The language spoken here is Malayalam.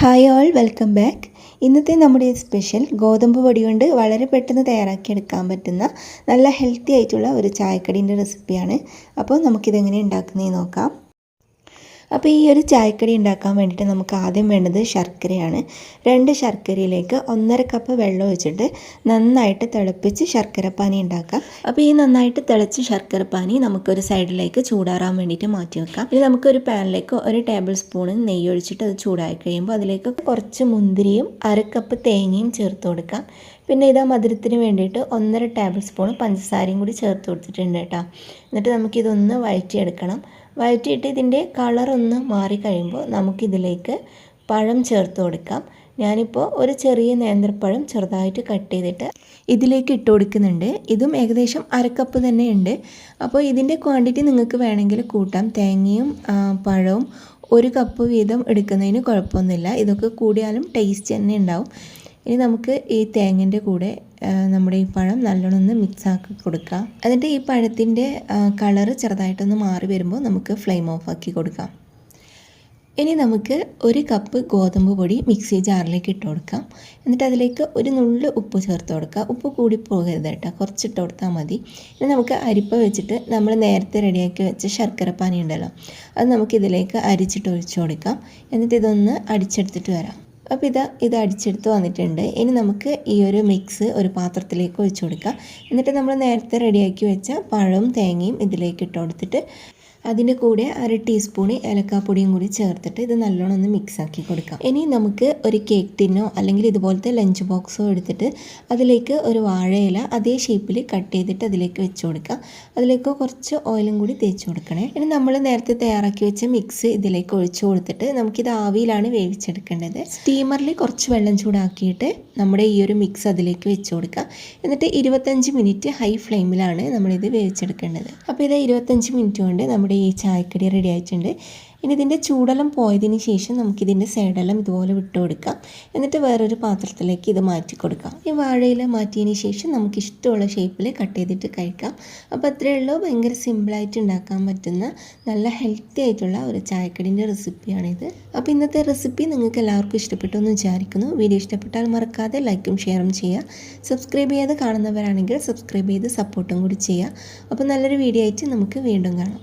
ഹായ് ഓൾ വെൽക്കം ബാക്ക് ഇന്നത്തെ നമ്മുടെ സ്പെഷ്യൽ ഗോതമ്പ് പൊടി കൊണ്ട് വളരെ പെട്ടെന്ന് തയ്യാറാക്കിയെടുക്കാൻ പറ്റുന്ന നല്ല ഹെൽത്തി ആയിട്ടുള്ള ഒരു ചായക്കടീന്റെ റെസിപ്പിയാണ് അപ്പോൾ നമുക്കിതെങ്ങനെ ഉണ്ടാക്കുന്നതെന്ന് നോക്കാം. അപ്പോൾ ഈ ഒരു ചായക്കടി ഉണ്ടാക്കാൻ വേണ്ടിയിട്ട് നമുക്ക് ആദ്യം വേണ്ടത് ശർക്കരയാണ്. രണ്ട് ശർക്കരയിലേക്ക് ഒന്നര കപ്പ് വെള്ളം ഒഴിച്ചിട്ട് നന്നായിട്ട് തിളപ്പിച്ച് ശർക്കരപ്പാനി ഉണ്ടാക്കാം. അപ്പോൾ ഈ നന്നായിട്ട് തിളച്ച് ശർക്കരപ്പാനി നമുക്കൊരു സൈഡിലേക്ക് ചൂടാറാൻ വേണ്ടിയിട്ട് മാറ്റി വെക്കാം. ഇനി നമുക്കൊരു പാനിലേക്ക് ഒരു ടേബിൾ സ്പൂൺ നെയ്യ് ഒഴിച്ചിട്ട് അത് ചൂടായി കഴിയുമ്പോൾ അതിലേക്ക് കുറച്ച് മുന്തിരിയും അര കപ്പ് തേങ്ങയും ചേർത്ത് കൊടുക്കാം. പിന്നെ ഇതാ മധുരത്തിന് വേണ്ടിയിട്ട് ഒന്നര ടേബിൾ സ്പൂൺ പഞ്ചസാരയും കൂടി ചേർത്ത് കൊടുത്തിട്ടുണ്ട് കേട്ടോ. എന്നിട്ട് നമുക്കിതൊന്ന് വഴറ്റിയെടുക്കണം. വഴറ്റിയിട്ട് ഇതിന്റെ കളറൊന്ന് മാറിക്കഴിയുമ്പോൾ നമുക്കിതിലേക്ക് പഴം ചേർത്ത് കൊടുക്കാം. ഞാനിപ്പോൾ ഒരു ചെറിയ നേന്ത്രപ്പഴം ചെറുതായിട്ട് കട്ട് ചെയ്തിട്ട് ഇതിലേക്ക് ഇട്ട് കൊടുക്കുന്നുണ്ട്. ഇതും ഏകദേശം അരക്കപ്പ് തന്നെ ഉണ്ട് അപ്പോൾ ഇതിന്റെ ക്വാണ്ടിറ്റി നിങ്ങൾക്ക് വേണമെങ്കിൽ കൂട്ടാം. തേങ്ങയും പഴവും ഒരു കപ്പ് വീതം എടുക്കുന്നതിന് കുഴപ്പമൊന്നുമില്ല. ഇതൊക്കെ കൂടിയാലും ടേസ്റ്റ് തന്നെ ഉണ്ടാവും. ഇനി നമുക്ക് ഈ തേങ്ങന്റെ കൂടെ നമ്മുടെ ഈ പഴം നല്ലോണം ഒന്ന് മിക്സ് ആക്കി കൊടുക്കാം. എന്നിട്ട് ഈ പഴത്തിന്റെ കളറ് ചെറുതായിട്ടൊന്ന് മാറി വരുമ്പോൾ നമുക്ക് ഫ്ലെയിം ഓഫ് ആക്കി കൊടുക്കാം. ഇനി നമുക്ക് ഒരു കപ്പ് ഗോതമ്പ് പൊടി മിക്സി ജാറിലേക്ക് ഇട്ട് കൊടുക്കാം. എന്നിട്ട് അതിലേക്ക് ഒരു നുള്ള് ഉപ്പ് ചേർത്ത് കൊടുക്കുക ഉപ്പ് കൂടി പോകരുത് കേട്ടോ. കുറച്ചിട്ട് കൊടുത്താൽ മതി. ഇനി നമുക്ക് അരിപ്പ വെച്ചിട്ട് നമ്മൾ നേരത്തെ റെഡിയാക്കി വെച്ച ശർക്കര പാനി ഉണ്ടല്ലോ അത് നമുക്ക് ഇതിലേക്ക് അരിച്ചിട്ട് ഒഴിച്ചു കൊടുക്കാം. എന്നിട്ട് ഇതൊന്ന് അടിച്ചെടുത്തിട്ട് വരാം. അപ്പോൾ ഇത് ഇത് അടിച്ചെടുത്ത് വന്നിട്ടുണ്ട്. ഇനി നമുക്ക് ഈ ഒരു മിക്സ് ഒരു പാത്രത്തിലേക്ക് ഒഴിച്ചു കൊടുക്കാം. എന്നിട്ട് നമ്മൾ നേരത്തെ റെഡിയാക്കി വെച്ച പഴവും തേങ്ങയും ഇതിലേക്ക് ഇട്ട് കൊടുത്തിട്ട് അതിന്റെ കൂടെ അര ടീസ്പൂൺ ഏലക്കാപ്പൊടിയും കൂടി ചേർത്തിട്ട് ഇത് നല്ലോണം ഒന്ന് മിക്സ് ആക്കി കൊടുക്കാം. ഇനി നമുക്ക് ഒരു കേക്ക് ടിന്നോ അല്ലെങ്കിൽ ഇതുപോലത്തെ ലഞ്ച് ബോക്സോ എടുത്തിട്ട് അതിലേക്ക് ഒരു വാഴയില അതേ ഷേപ്പിൽ കട്ട് ചെയ്തിട്ട് അതിലേക്ക് വെച്ച് കൊടുക്കാം. അതിലേക്ക് കുറച്ച് ഓയിലും കൂടി തേച്ച് കൊടുക്കണേ. ഇനി നമ്മൾ നേരത്തെ തയ്യാറാക്കി വെച്ച മിക്സ് ഇതിലേക്ക് ഒഴിച്ചു കൊടുത്തിട്ട് നമുക്കിത് ആവിയിലാണ് വേവിച്ചെടുക്കേണ്ടത്. സ്റ്റീമറിൽ കുറച്ച് വെള്ളം ചൂടാക്കിയിട്ട് നമ്മുടെ ഈ ഒരു മിക്സ് അതിലേക്ക് വെച്ച് കൊടുക്കുക എന്നിട്ട് ഇരുപത്തഞ്ച് മിനിറ്റ് ഹൈ ഫ്ലെയിമിലാണ് നമ്മളിത് വേവിച്ചെടുക്കേണ്ടത്. അപ്പോൾ ഇത് ഇരുപത്തഞ്ച് മിനിറ്റ് കൊണ്ട് നമ്മുടെ നമ്മുടെ ഈ ചായക്കടി റെഡി ആയിട്ടുണ്ട്. ഇനി ഇതിന്റെ ചൂടെല്ലാം പോയതിന് ശേഷം നമുക്കിതിന്റെ സൈഡെല്ലാം ഇതുപോലെ വിട്ടു കൊടുക്കാം. എന്നിട്ട് വേറൊരു പാത്രത്തിലേക്ക് ഇത് മാറ്റി കൊടുക്കാം. ഈ വാഴയില മാറ്റിയതിന് ശേഷം നമുക്ക് ഇഷ്ടമുള്ള ഷേപ്പിൽ കട്ട് ചെയ്തിട്ട് കഴിക്കാം. അപ്പോൾ അത്രയേ ഉള്ളൂ. ഭയങ്കര സിമ്പിളായിട്ട് ഉണ്ടാക്കാൻ പറ്റുന്ന നല്ല ഹെൽത്തി ആയിട്ടുള്ള ഒരു ചായക്കടിന്റെ റെസിപ്പിയാണിത് അപ്പോൾ ഇന്നത്തെ റെസിപ്പി നിങ്ങൾക്ക് എല്ലാവർക്കും ഇഷ്ടപ്പെട്ടു എന്ന് വിചാരിക്കുന്നു. വീഡിയോ ഇഷ്ടപ്പെട്ടാൽ മറക്കാതെ ലൈക്കും ഷെയറും ചെയ്യുക. സബ്സ്ക്രൈബ് ചെയ്ത് കാണുന്നവരാണെങ്കിൽ സബ്സ്ക്രൈബ് ചെയ്ത് സപ്പോർട്ടും കൂടി ചെയ്യുക. അപ്പോൾ നല്ലൊരു വീഡിയോ ആയിട്ട് നമുക്ക് വീണ്ടും കാണാം.